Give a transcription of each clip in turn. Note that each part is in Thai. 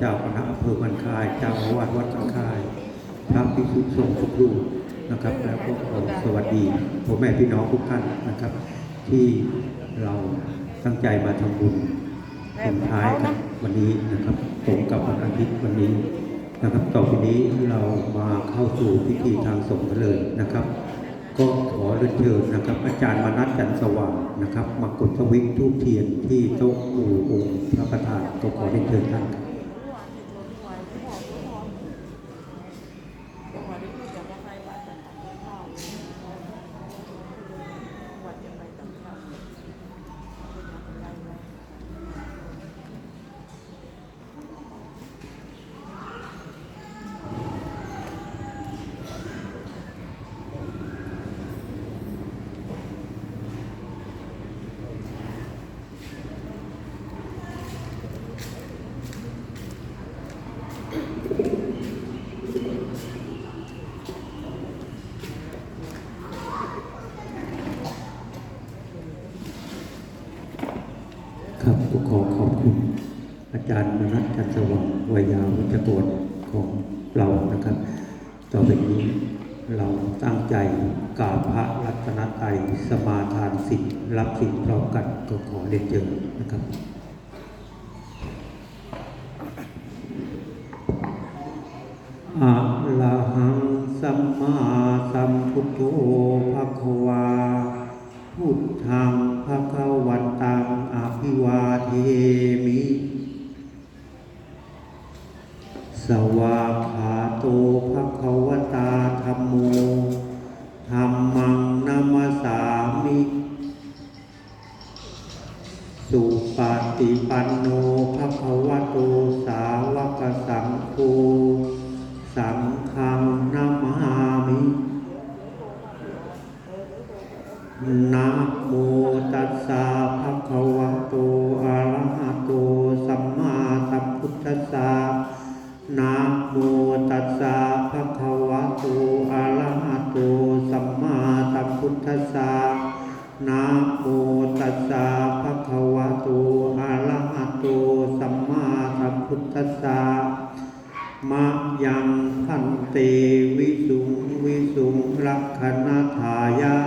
เจ้าคณะอำเภอมันคาย เจ้าอาวาสวัดสังคาย พระภิกษุสงฆ์ทุกรูปนะครับ แล้วก็ขอสวัสดีพ่อแม่พี่น้องทุกท่านนะครับ ที่เราตั้งใจมาทำบุญส่งท้ายกันวันนี้นะครับตรงกับวันอาทิตย์วันนี้นะครับ ต่อไปนี้เรามาเข้าสู่พิธีทางสงฆ์เลยนะครับ ก็ขอเรียนเชิญนะครับ อาจารย์มนัสจันทร์สว่างนะครับมากดสวิตทูบเทียนที่โต๊ะหมู่องค์พระประธานก็ขอเรียนเชิญท่านครับ ครับก็ขอขอบคุณ อาจารย์มนัสจันทร์สว่างวัยยาวัจกรของเรานะครับ ต่อไปนี้เราตั้งใจกราบพระรัตนตรัยสมาทานสิทธิ์รับสิทธิ์พร้อมกันก็ขอเรียนเชิญนะครับอะระหังสัมมาสัมพุทโธภะคะวา พุทธังภะคะวันตังอภิวาเทมิ สวาขาโตภะคะวตาธัมโมธัมมังนัมสสามิ สุปฏิปันโนภะคะวะโตสาวกสังโฆ ทัสสะมะยังพันเตวิสุงวิสุงรักขณาทายา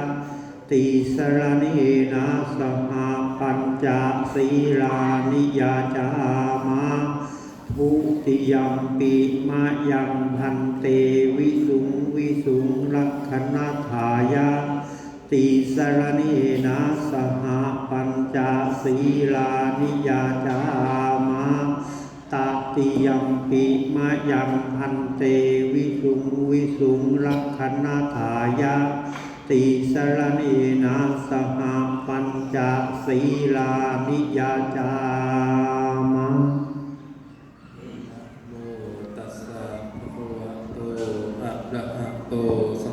ติสรณีนาสหปัญจศีลานิยาจามาทุติยมปิมะยังพันเตวิสุงวิสุงรักขณาทายาติสรณีนาสหปัญจศีลานิยาจามา ติยมปิมะยังพันเตวิสุงวิสุงรักขณทายาติสรณีนาสหาปัญจศีลานิยาจามะโมตัสสะภะคะวะโตอะระหะโตสั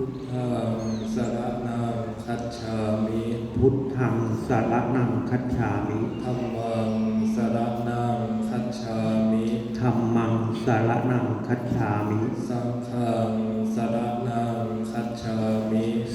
พุทธังสรณังคัจฉามิพุทธังสารนังคัจฉามิธัมมังสรณังคัจฉามิธัมมังสารนังคัจฉามิ สังฆังสรณังคัจฉามิ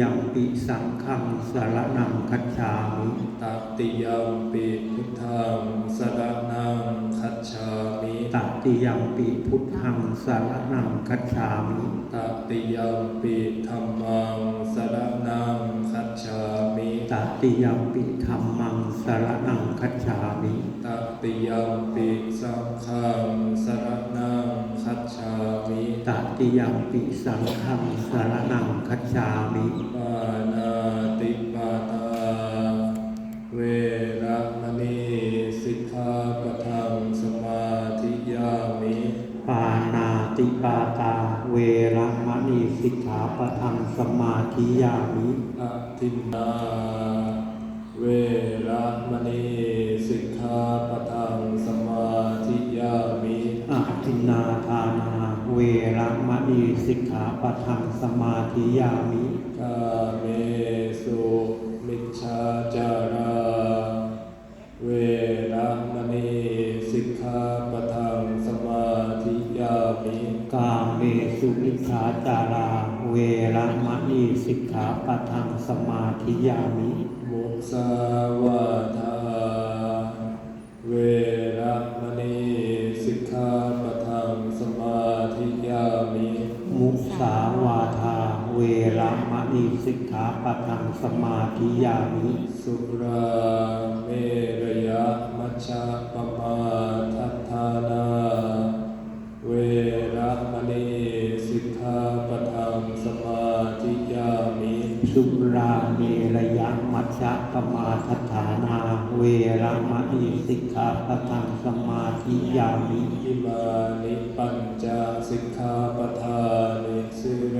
ยัมปิสังฆังสารนังคัจฉามิตติยมปิพุทธังสรณังคัจฉามิตติยัมปิพุทธังสารนังคัจฉามิตติยัมปิธัมมังสรณังคัจฉามิตติยัมปิธรรมังสารนังคัจฉามิตติยัมปิสังฆังสรณังคัจฉามิ ตติยัมปิสังฆังสารนังคัจฉามิปานาติปาตาเวระมณีสิกขาปะทังสมาธิยามิปานาติปาตาเวระมณีสิกขาปะทังสมาธิยามิอะทินนาเวระมณี สิกขาปะทังสมาธิยามิกาเมสุมิชฌาจาราเวระมณีสิกขาปะทังสมาธิยามิกาเมสุมิจฉาจาราเวระมณีสิกขาปะทังสมาธิยามิมุสาวาทา สิกขาปะทังสมาธิยามิ สุราเมรยะมัชฌะปมาทัฏฐานา เวระมณีสิกขาปะทังสมาธิยามิ สุราเมรยะมัชฌะปมาทัฏฐานา เวระมณีสิกขาปะทังสมาธิยามิ อิมานิปัญจสิกขาปทานิสิเร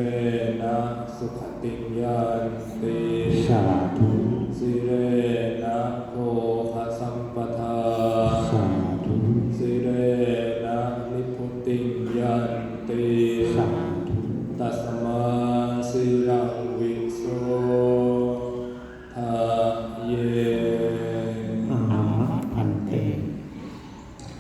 นะ สุขติยันติสาธุสิเรนะโภคสัมปทาสาธุสิเรนะนิพุติยันติสาธุตัส